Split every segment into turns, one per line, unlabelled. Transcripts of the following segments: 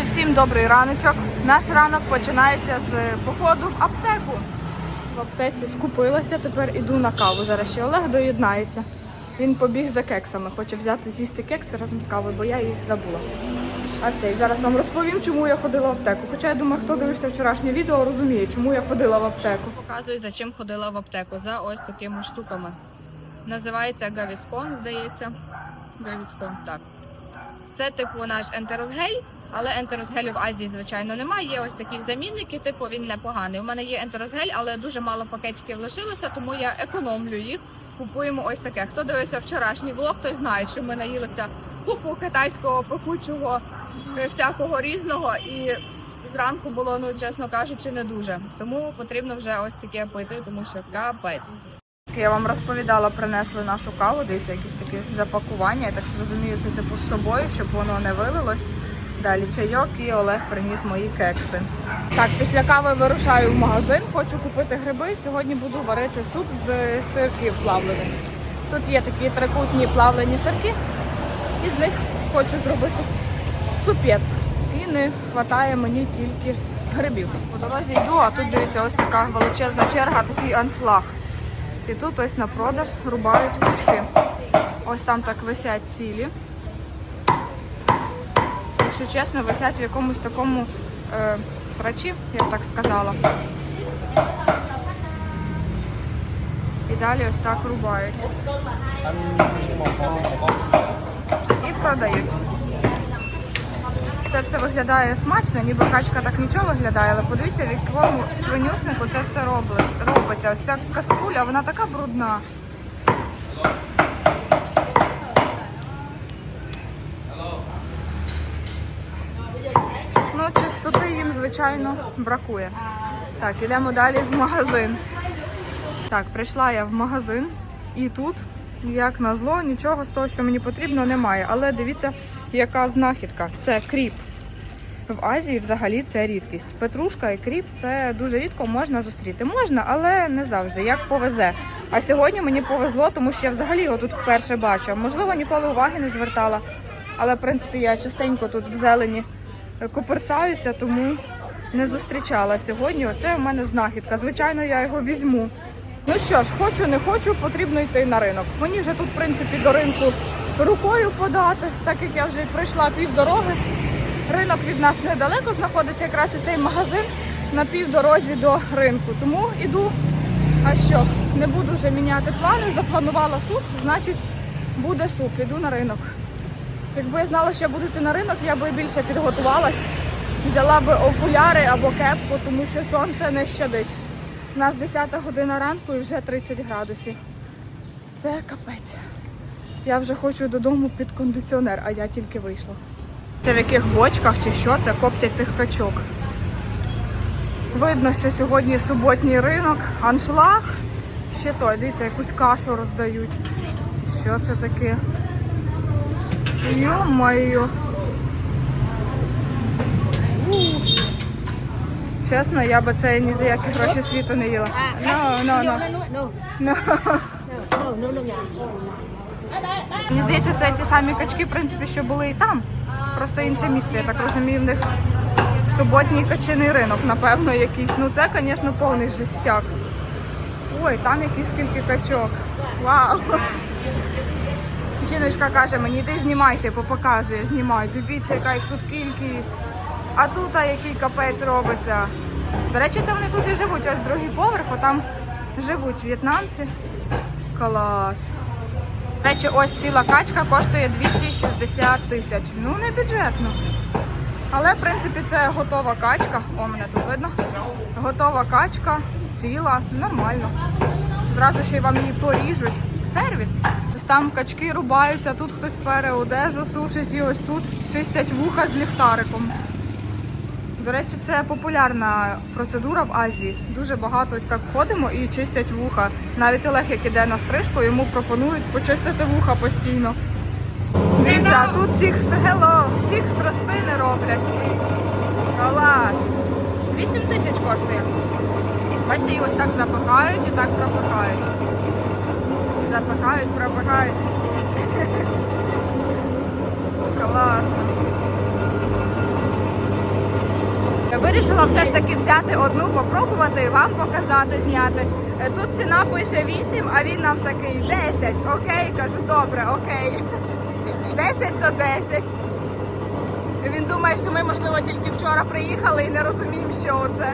Друзі, всім добрий раночок. Наш ранок починається з походу в аптеку. В аптеці скупилася, тепер іду на каву. Зараз ще Олег доєднається. Він побіг за кексами, хоче взяти з'їсти кекси разом з кавою, бо я їх забула. А все, і зараз вам розповім, чому я ходила в аптеку. Хоча я думаю, хто дивився вчорашнє відео, розуміє, чому я ходила в аптеку. Показую, за чим ходила в аптеку. За ось такими штуками. Називається Гавіскон, здається. Гавіскон, так. Це типу наш ентерозгель, але ентерозгелю в Азії, звичайно, немає. Є ось такі замінники, типу він непоганий. У мене є ентерозгель, але дуже мало пакетиків лишилося, тому я економлю їх. Купуємо ось таке. Хто дивився вчорашній влог, той знає, що ми наїлися купу китайського пекучого, е, всякого різного. І зранку було, ну чесно кажучи, не дуже. Тому потрібно вже ось таке пити, тому що капець. Я вам розповідала, принесли нашу каву, дивіться, якісь такі запакування. Я так зрозумію, це типу з собою, щоб воно не вилилось. Далі чайок і Олег приніс мої кекси. Так, після кави вирушаю в магазин, хочу купити гриби. Сьогодні буду варити суп з сирків плавлених. Тут є такі трикутні плавлені сирки, і з них хочу зробити супець. І не вистачає мені тільки грибів. По дорозі йду, а тут дивіться, ось така величезна черга, такий аншлаг. І тут ось на продаж рубають качки. Ось там так висять цілі. Якщо чесно, висять в якомусь такому е, срачі, я б так сказала. І далі ось так рубають. І продають. Це все виглядає смачно, ніби качка так нічого виглядає, але подивіться, в якому свинюшнику це все робли- робиться. Ось ця каструля, вона така брудна. Звичайно, бракує. Так, ідемо далі в магазин. Так, прийшла я в магазин і тут, як назло, нічого з того, що мені потрібно, немає. Але дивіться, яка знахідка. Це кріп. В Азії взагалі це рідкість. Петрушка і кріп це дуже рідко можна зустріти. Можна, але не завжди, як повезе. А сьогодні мені повезло, тому що я взагалі його тут вперше бачу. Можливо, ніколи уваги не звертала. Але, в принципі, я частенько тут в зелені коперсаюся, тому не зустрічала сьогодні. Оце у мене знахідка. Звичайно, я його візьму. Ну що ж, хочу, не хочу, потрібно йти на ринок. Мені вже тут, в принципі, до ринку рукою подати, так як я вже пройшла півдороги. Ринок від нас недалеко знаходиться якраз і цей магазин на півдорозі до ринку. Тому іду. А що, не буду вже міняти плани, запланувала суп, значить буде суп, іду на ринок. Якби я знала, що я буду йти на ринок, я би більше підготувалась. Взяла би окуляри або кепку, тому що сонце не щадить. У нас 10 година ранку і вже 30 градусів. Це капець. Я вже хочу додому під кондиціонер, а я тільки вийшла. Це в яких бочках чи що, це коптять тих качок. Видно, що сьогодні суботній ринок, аншлаг. Ще той, дивіться, якусь кашу роздають. Що це таке? Йо-моє. Чесно, я би це ні за які гроші світу не їла. No, no, no.
no,
Мені здається, це ті самі качки, в принципі, що були і там. Просто інше місце. Я так розумію, в них суботній качиний ринок, напевно, якийсь. Ну це, звісно, повний жестяк. Ой, там якісь скільки качок. Вау! Жіночка каже мені, йди знімай, типу, показує, знімай. Дивіться, яка їх тут кількість. А тут а який капець робиться. До речі, це вони тут і живуть. Ось другий поверх, а там живуть в'єтнамці. Клас. До речі, ось ціла качка коштує 260 тисяч. Ну, не бюджетно. Але, в принципі, це готова качка. О, мене тут видно. Готова качка, ціла, нормально. Зразу ще вам її поріжуть. Сервіс. Ось там качки рубаються, тут хтось пере одежу сушить і ось тут чистять вуха з ліхтариком. До речі, це популярна процедура в Азії. Дуже багато ось так ходимо і чистять вуха. Навіть Олег, як іде на стрижку, йому пропонують почистити вуха постійно. Дивіться, а тут всіх Hello, всіх страстини роблять. Клас. 8 тисяч коштує. Бачите, їх ось так запихають і так пропихають. Запихають, пропихають. Класно. Вирішила все ж таки взяти одну, попробувати, вам показати, зняти. Е, Тут ціна пише 8, а він нам такий 10. Окей, кажу, добре, окей. 10 то 10. Він думає, що ми, можливо, тільки вчора приїхали і не розуміємо, що це.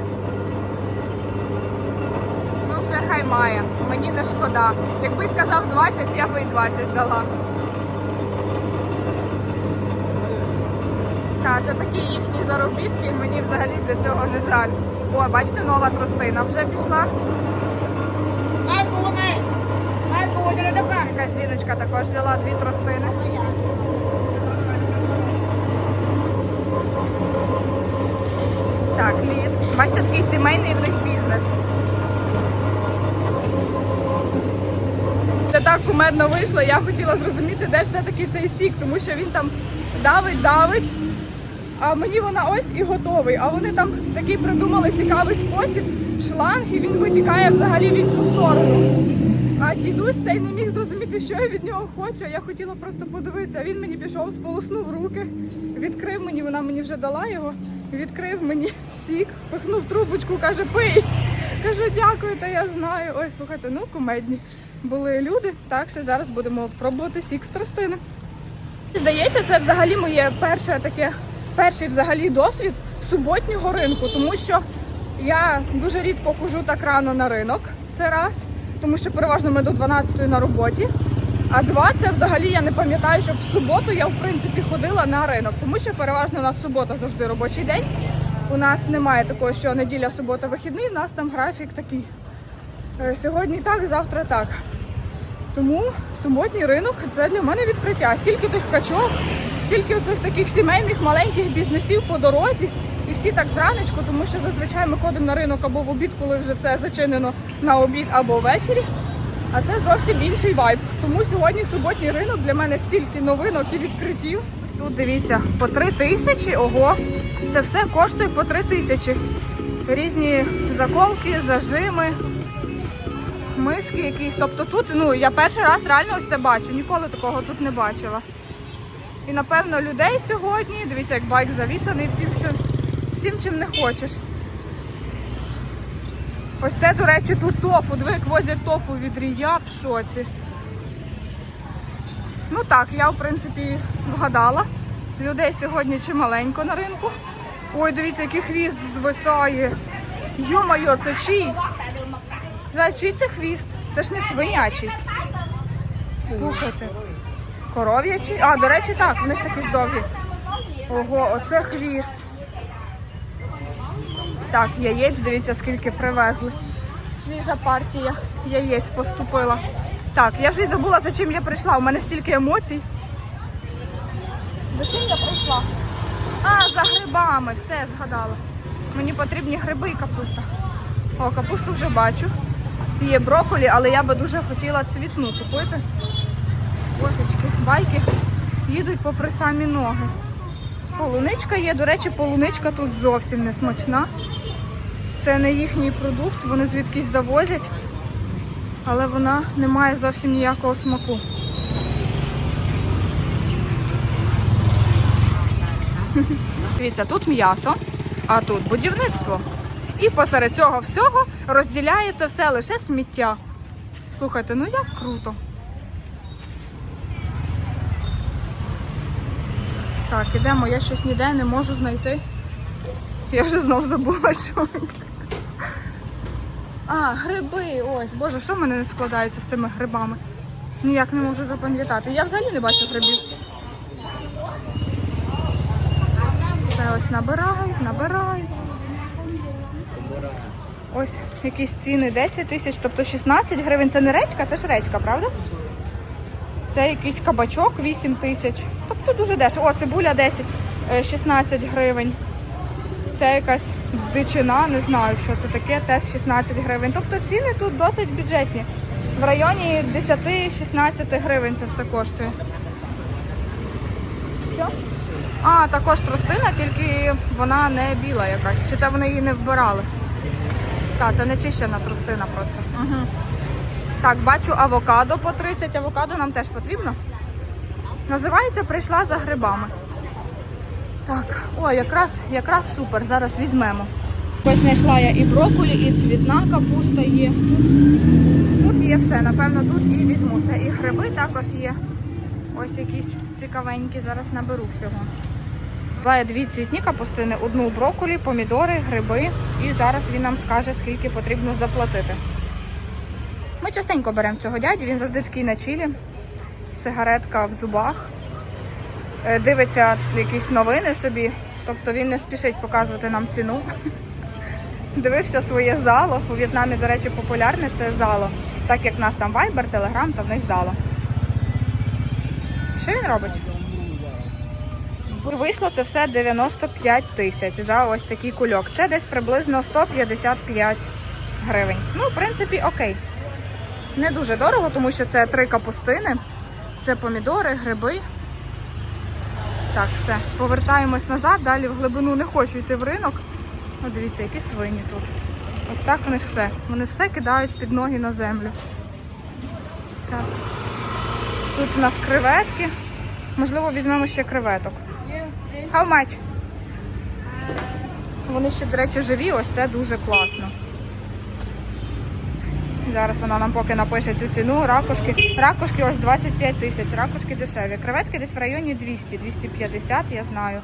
Ну, вже хай має. Мені не шкода. Якби сказав 20, я би і 20 дала. Це такі їхні заробітки, мені взагалі для цього не жаль. О, бачите, нова тростина вже пішла. Якась жіночка також взяла дві тростини. Так, лід. Бачите, такий сімейний в них бізнес. Це так кумедно вийшло. Я хотіла зрозуміти, де ж все-таки цей сік, тому що він там давить, давить. А мені вона ось і готовий. А вони там такий придумали цікавий спосіб. Шланг і він витікає взагалі в іншу сторону. А дідусь цей не міг зрозуміти, що я від нього хочу. Я хотіла просто подивитися. Він мені пішов, сполоснув руки, відкрив мені, вона мені вже дала його, відкрив мені сік, впихнув трубочку, каже, пий. Кажу, дякую, та я знаю. Ой, слухайте, ну кумедні були люди. Так що зараз будемо пробувати сік з тростини. Здається, це взагалі моє перше таке, перший взагалі досвід суботнього ринку, тому що я дуже рідко хожу так рано на ринок. Це раз, тому що переважно ми до 12 на роботі. А два, це взагалі я не пам'ятаю, щоб в суботу я в принципі ходила на ринок, тому що переважно у нас субота завжди робочий день. У нас немає такого, що неділя, субота, вихідний, у нас там графік такий. Е, Сьогодні так, завтра так. Тому суботній ринок це для мене відкриття. Стільки тих качок, стільки оцих таких сімейних маленьких бізнесів по дорозі. І всі так зранечку, тому що зазвичай ми ходимо на ринок або в обід, коли вже все зачинено на обід, або ввечері. А це зовсім інший вайб. Тому сьогодні суботній ринок для мене стільки новинок і відкриттів. Тут дивіться, по три тисячі, ого, це все коштує по три тисячі. Різні заколки, зажими, миски якісь. Тобто тут, ну я перший раз реально ось це бачу, ніколи такого тут не бачила. І напевно людей сьогодні, дивіться, як байк завішаний, всім, що, всім чим не хочеш. Ось це, до речі, тут тофу. Диви, як возять тофу від рія в шоці. Ну так, я в принципі вгадала. Людей сьогодні чималенько на ринку. Ой, дивіться, який хвіст звисає. Йо-моє, це чий? За чий це хвіст? Це ж не свинячий. Слухайте. Коров'ячий? А, до речі, так, в них такі ж довгі. Ого, оце хвіст. Так, яєць, дивіться, скільки привезли. Свіжа партія яєць поступила. Так, я вже й забула, за чим я прийшла. У мене стільки емоцій. За чим я прийшла? А, за грибами, все згадала. Мені потрібні гриби і капуста. О, капусту вже бачу. Є брокколі, але я би дуже хотіла цвітну купити. Божечки, байки їдуть попри самі ноги. Полуничка є, до речі, полуничка тут зовсім не смачна. Це не їхній продукт, вони звідкись завозять, але вона не має зовсім ніякого смаку. Дивіться, тут м'ясо, а тут будівництво. І посеред цього всього розділяється все лише сміття. Слухайте, ну як круто. Так, ідемо, я щось ніде не можу знайти. Я вже знов забула, що. А, гриби, ось. Боже, що в мене не складається з тими грибами? Ніяк не можу запам'ятати. Я взагалі не бачу грибів. Все ось набирають, набирають. Ось якісь ціни 10 тисяч, тобто 16 гривень. Це не редька, це ж редька, правда? Це якийсь кабачок 8 тисяч. Тобто дуже дешево. О, цибуля 10, е, 16 гривень. Це якась дичина, не знаю, що це таке, теж 16 гривень. Тобто ціни тут досить бюджетні. В районі 10-16 гривень це все коштує. Все? А, також тростина, тільки вона не біла якась. Чи це вони її не вбирали? Так, це не чищена тростина просто. Угу. Так, бачу авокадо по 30. Авокадо нам теж потрібно. Називається Прийшла за грибами. Так, о, якраз, якраз супер. Зараз візьмемо. Ось знайшла я і брокколі, і цвітна капуста є. Тут є все, напевно, тут і візьму все. І гриби також є. Ось якісь цікавенькі, зараз наберу всього. Взяла я дві цвітні капустини, одну брокколі, помідори, гриби. І зараз він нам скаже, скільки потрібно заплатити. Ми частенько беремо цього дяді, він завжди такий на чілі. Сигаретка в зубах. Е, Дивиться якісь новини собі. Тобто він не спішить показувати нам ціну. Дивився своє зало. У В'єтнамі, до речі, популярне це зало. Так як в нас там Viber, Telegram, то в них зало. Що він робить? Вийшло це все 95 тисяч за ось такий кульок. Це десь приблизно 155 гривень. Ну, в принципі, окей. Не дуже дорого, тому що це три капустини, це помідори, гриби. Так, все. Повертаємось назад, далі в глибину не хочу йти в ринок. О, дивіться, які свині тут. Ось так в них все. Вони все кидають під ноги на землю. Так. Тут у нас креветки. Можливо, візьмемо ще креветок. How much? Вони ще, до речі, живі, ось це дуже класно. Зараз вона нам поки напише цю ціну. Ракушки. Ракушки ось 25 тисяч, ракушки дешеві. Креветки десь в районі 200, 250, я знаю.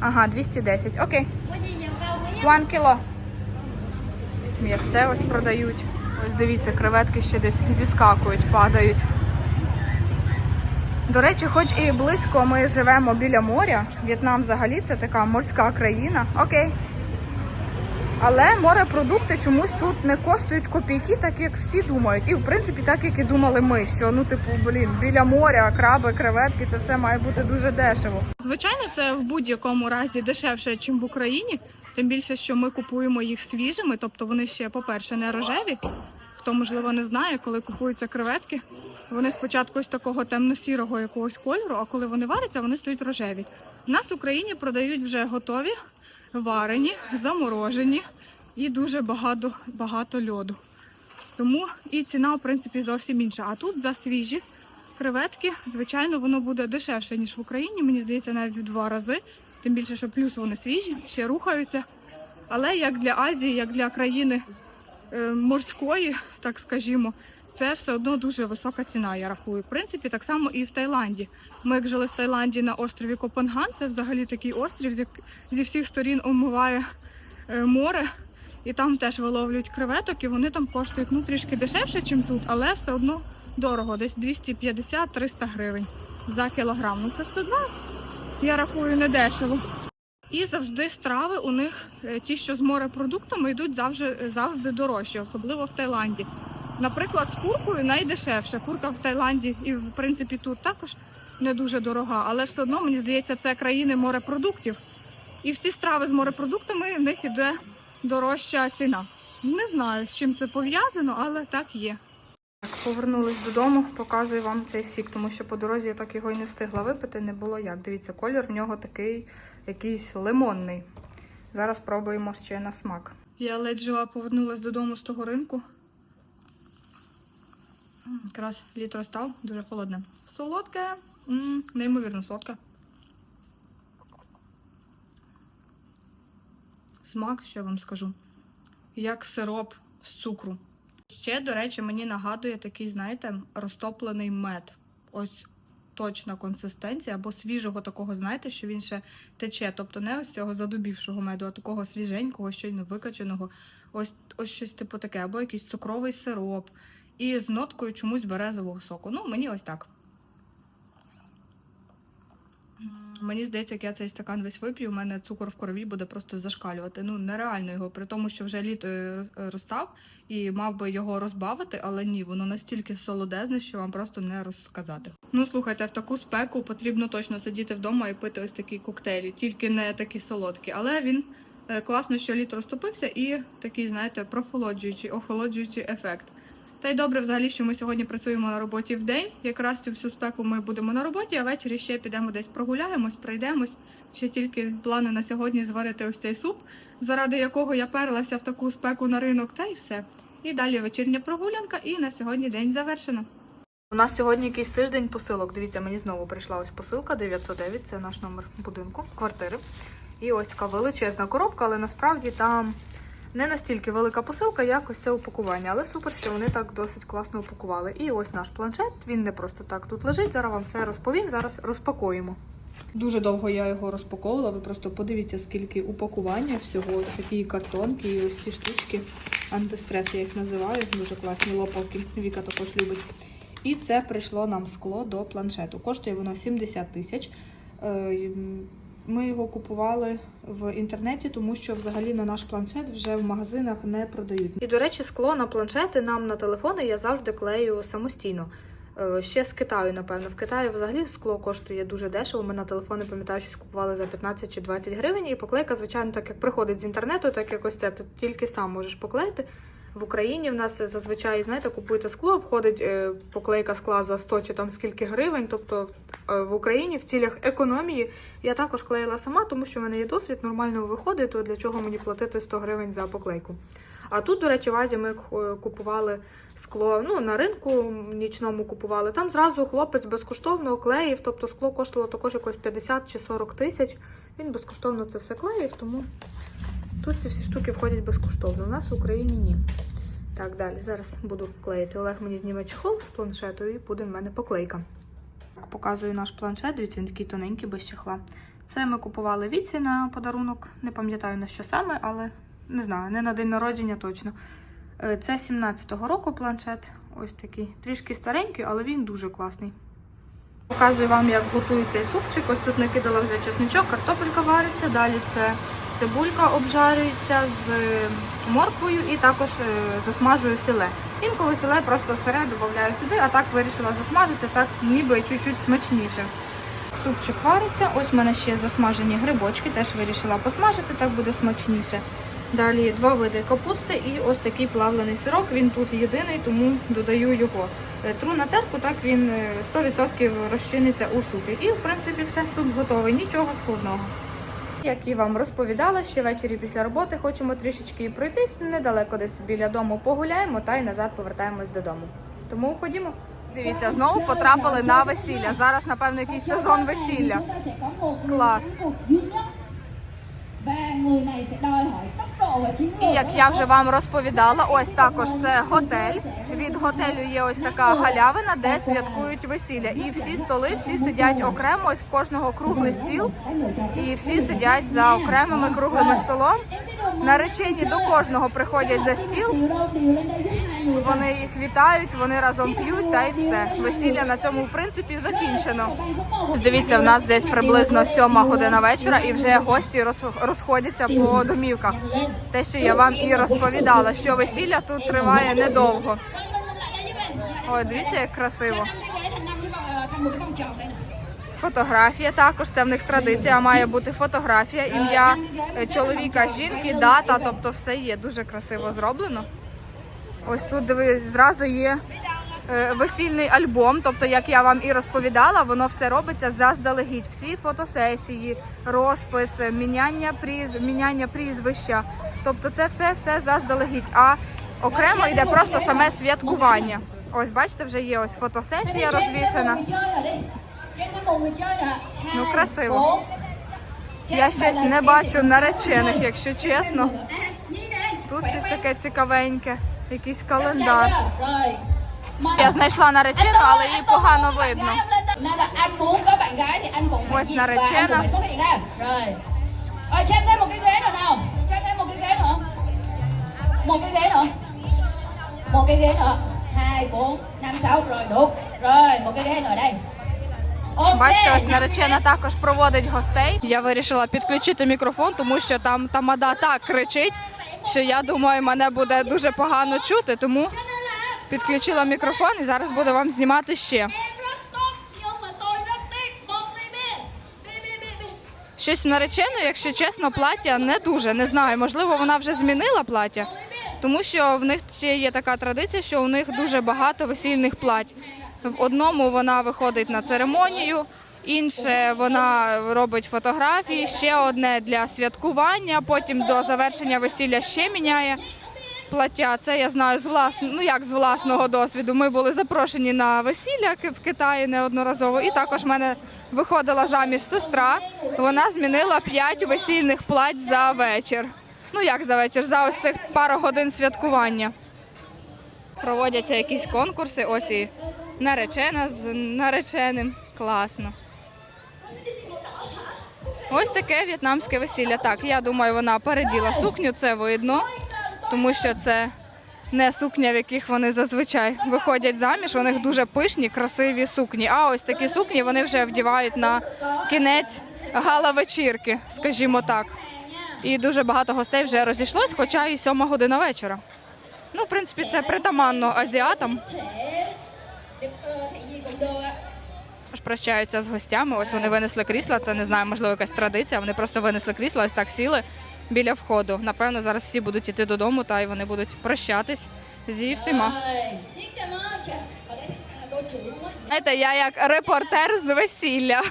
Ага, 210. Окей. One кіло. М'ясце ось продають. Ось дивіться, креветки ще десь зіскакують, падають. До речі, хоч і близько ми живемо біля моря. В'єтнам взагалі це така морська країна. Окей. Але морепродукти чомусь тут не коштують копійки, так як всі думають. І в принципі, так як і думали ми, що ну, типу, блін, біля моря, краби, креветки, це все має бути дуже дешево. Звичайно, це в будь-якому разі дешевше, ніж в Україні. Тим більше, що ми купуємо їх свіжими, тобто вони ще, по-перше, не рожеві. Хто можливо не знає, коли купуються креветки, вони спочатку ось такого темно-сірого якогось кольору, а коли вони варяться, вони стають рожеві. У нас в Україні продають вже готові, варені, заморожені і дуже багато, багато льоду. Тому і ціна, в принципі, зовсім інша. А тут за свіжі креветки, звичайно, воно буде дешевше, ніж в Україні. Мені здається, навіть в два рази. Тим більше, що плюс вони свіжі, ще рухаються. Але як для Азії, як для країни е, морської, так скажімо, це все одно дуже висока ціна, я рахую. В принципі, так само і в Таїланді. Ми як жили в Таїланді на острові Копенган, це взагалі такий острів, зі, зі всіх сторін омиває е, море. І там теж виловлюють креветок, і вони там коштують ну, трішки дешевше, ніж тут, але все одно дорого, десь 250-300 гривень за кілограм. Ну це все одно, я рахую, не дешево. І завжди страви у них, е, ті, що з морепродуктами, йдуть завжди, завжди дорожчі, особливо в Таїланді. Наприклад, з куркою найдешевше. Курка в Таїланді і в принципі тут також не дуже дорога, але все одно мені здається, це країни морепродуктів. І всі страви з морепродуктами в них іде дорожча ціна. Не знаю, з чим це пов'язано, але так є. Так, повернулись додому, показую вам цей сік, тому що по дорозі я так його і не встигла випити, не було як. Дивіться, колір в нього такий якийсь лимонний. Зараз пробуємо ще на смак. Я ледь жива повернулась додому з того ринку. Якраз літ розстав, дуже холодне. Солодке, неймовірно солодке. Смак, що я вам скажу, як сироп з цукру. Ще, до речі, мені нагадує такий, знаєте, розтоплений мед. Ось точна консистенція, або свіжого такого, знаєте, що він ще тече. Тобто не ось цього задубівшого меду, а такого свіженького, щойно викаченого. Ось, ось щось типу таке, або якийсь цукровий сироп. І з ноткою чомусь березового соку. Ну, мені ось так. Мені здається, як я цей стакан весь вип'ю, у мене цукор в крові буде просто зашкалювати. Ну, нереально його, при тому, що вже літо е, розстав і мав би його розбавити, але ні, воно настільки солодезне, що вам просто не розказати. Ну, слухайте, в таку спеку потрібно точно сидіти вдома і пити ось такі коктейлі, тільки не такі солодкі. Але він е, класно, що лід розтопився і такий, знаєте, прохолоджуючий, охолоджуючий ефект. Та й добре, взагалі, що ми сьогодні працюємо на роботі в день. Якраз цю всю спеку ми будемо на роботі, а ввечері ще підемо десь прогуляємось, пройдемось. Ще тільки плани на сьогодні зварити ось цей суп, заради якого я перлася в таку спеку на ринок, та й все. І далі вечірня прогулянка, і на сьогодні день завершено. У нас сьогодні якийсь тиждень посилок. Дивіться, мені знову прийшла ось посилка 909, це наш номер будинку, квартири. І ось така величезна коробка, але насправді там не настільки велика посилка, як ось це упакування. Але супер, що вони так досить класно упакували. І ось наш планшет, він не просто так тут лежить. Зараз вам все розповім. Зараз розпакуємо. Дуже довго я його розпаковувала. Ви просто подивіться, скільки упакування всього. Такі картонки і ось ці штучки. Антистрес, я їх називаю. Дуже класні лопалки. Віка також любить. І це прийшло нам скло до планшету. Коштує воно 70 тисяч. Ми його купували в інтернеті, тому що взагалі на наш планшет вже в магазинах не продають. І, до речі, скло на планшети нам на телефони я завжди клею самостійно. Е, Ще з Китаю, напевно. В Китаї взагалі скло коштує дуже дешево. Ми на телефони пам'ятаю, що купували за 15 чи 20 гривень. І поклейка, звичайно, так як приходить з інтернету, так як ось це, ти тільки сам можеш поклеїти. В Україні в нас зазвичай, знаєте, купуєте скло, входить е, поклейка скла за 100 чи там скільки гривень. Тобто е, в Україні в цілях економії я також клеїла сама, тому що в мене є досвід, нормально виходить, то для чого мені платити 100 гривень за поклейку. А тут, до речі, в Азії ми е, купували скло, ну на ринку нічному купували. Там зразу хлопець безкоштовно клеїв, тобто скло коштувало також якось 50 чи 40 тисяч. Він безкоштовно це все клеїв, тому тут ці всі штуки входять безкоштовно. У нас в Україні ні. Так, далі. Зараз буду клеїти. Олег мені зніме чехол з планшету і буде в мене поклейка. Так, показую наш планшет. Дивіться, він такий тоненький, без чехла. Це ми купували віці на подарунок. Не пам'ятаю на що саме, але не знаю, не на день народження точно. Е, Це 17-го року планшет. Ось такий. Трішки старенький, але він дуже класний. Показую вам, як готується цей супчик. Ось тут накидала вже чесничок, картопелька вариться. Далі це цибулька обжарюється з е, морквою і також е, засмажую філе. Інколи філе просто сире додаю сюди, а так вирішила засмажити, так ніби чуть-чуть смачніше. Супчик вариться. Ось в мене ще засмажені грибочки, теж вирішила посмажити, так буде смачніше. Далі два види капусти і ось такий плавлений сирок. Він тут єдиний, тому додаю його. Е, Тру на терку, так він е, 100% розчиниться у супі. І в принципі все, суп готовий, нічого складного. Як і вам розповідала, ще ввечері після роботи хочемо трішечки пройтись недалеко десь біля дому погуляємо та й назад повертаємось додому. Тому ходімо. Дивіться, знову потрапили на весілля. Зараз, напевно, якийсь сезон весілля. Клас. І як я вже вам розповідала, ось також це готель. Від готелю є ось така галявина, де святкують весілля. І всі столи, всі сидять окремо, ось в кожного круглий стіл. І всі сидять за окремими круглими столом. Наречені до кожного приходять за стіл. Вони їх вітають, вони разом п'ють, та й все. Весілля на цьому в принципі закінчено. Дивіться, в нас десь приблизно сьома година вечора, і вже гості розходяться по домівках. Те, що я вам і розповідала, що весілля тут триває недовго. Ой, дивіться, як красиво. Фотографія також це в них традиція. Має бути фотографія, ім'я е, чоловіка, жінки, дата, тобто все є дуже красиво зроблено. Ось тут диви, зразу є е, весільний альбом. Тобто, як я вам і розповідала, воно все робиться заздалегідь. Всі фотосесії, розпис, міняння пріз, міняння прізвища. Тобто, це все все заздалегідь. А окремо йде просто саме святкування. Ось бачите, вже є ось фотосесія розвішена. Ну, красиво. Я щось не бачу наречених, якщо чесно. Тут щось таке цікавеньке, якийсь календар. Я знайшла наречену, але її погано видно.
Em thêm một cái ghế nữa. Hai, bốn, năm, sáu. Rồi đủ. Rồi một cái ghế nữa đây.
Бачите, ось наречена також проводить гостей. Я вирішила підключити мікрофон, тому що там тамада так кричить, що я думаю, мене буде дуже погано чути. Тому підключила мікрофон і зараз буду вам знімати ще. Щось в нареченої, якщо чесно, плаття не дуже. Не знаю, можливо, вона вже змінила плаття, тому що в них ще є така традиція, що у них дуже багато весільних плать. В одному вона виходить на церемонію, інше вона робить фотографії, ще одне для святкування, потім до завершення весілля ще міняє. плаття. Це я знаю з власного, ну як з власного досвіду. Ми були запрошені на весілля в Китаї неодноразово. І також в мене виходила заміж сестра. Вона змінила 5 весільних плать за вечір. Ну як за вечір, за ось тих пару годин святкування. Проводяться якісь конкурси, ось і наречена з нареченим. Класно. Ось таке в'єтнамське весілля. Так, я думаю, вона переділа сукню, це видно, тому що це не сукня, в яких вони зазвичай виходять заміж. У них дуже пишні, красиві сукні. А ось такі сукні вони вже вдівають на кінець гала-вечірки, скажімо так. І дуже багато гостей вже розійшлось, хоча і сьома година вечора. Ну, в принципі, це притаманно азіатам.
Đẹp ơ, thị gì cũng được ạ
Ж прощаються з гостями. Ось вони винесли крісла. Це не знаю, можливо, якась традиція. Вони просто винесли крісла, ось так сіли біля входу. Напевно, зараз всі будуть іти додому, та й вони будуть прощатись зі всіма.
Không?
Знаєте, я як репортер з весілля.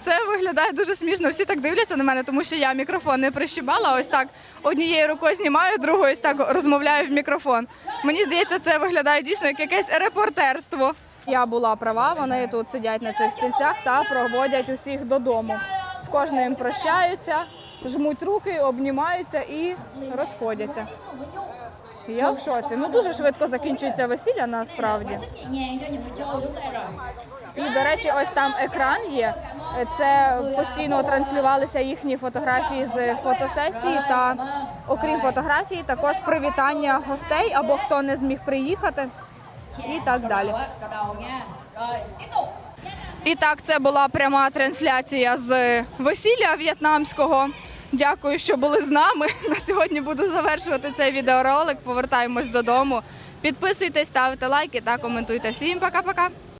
Це виглядає дуже смішно. Всі так дивляться на мене, тому що я мікрофон не прищибала. Ось так однією рукою знімаю, другою ось так розмовляю в мікрофон. Мені здається, це виглядає дійсно як якесь репортерство. Я була права, вони тут сидять на цих стільцях та проводять усіх додому. З кожним прощаються, жмуть руки, обнімаються і розходяться. Я в шоці. Ну дуже швидко закінчується весілля насправді. І, до речі, ось там екран є. Це постійно транслювалися їхні фотографії з фотосесії. Та окрім фотографії, також привітання гостей або хто не зміг приїхати, і так далі. І так, це була пряма трансляція з весілля в'єтнамського. Дякую, що були з нами. На сьогодні буду завершувати цей відеоролик. Повертаємось додому. Підписуйтесь, ставте лайки та коментуйте. Всім пока-пока.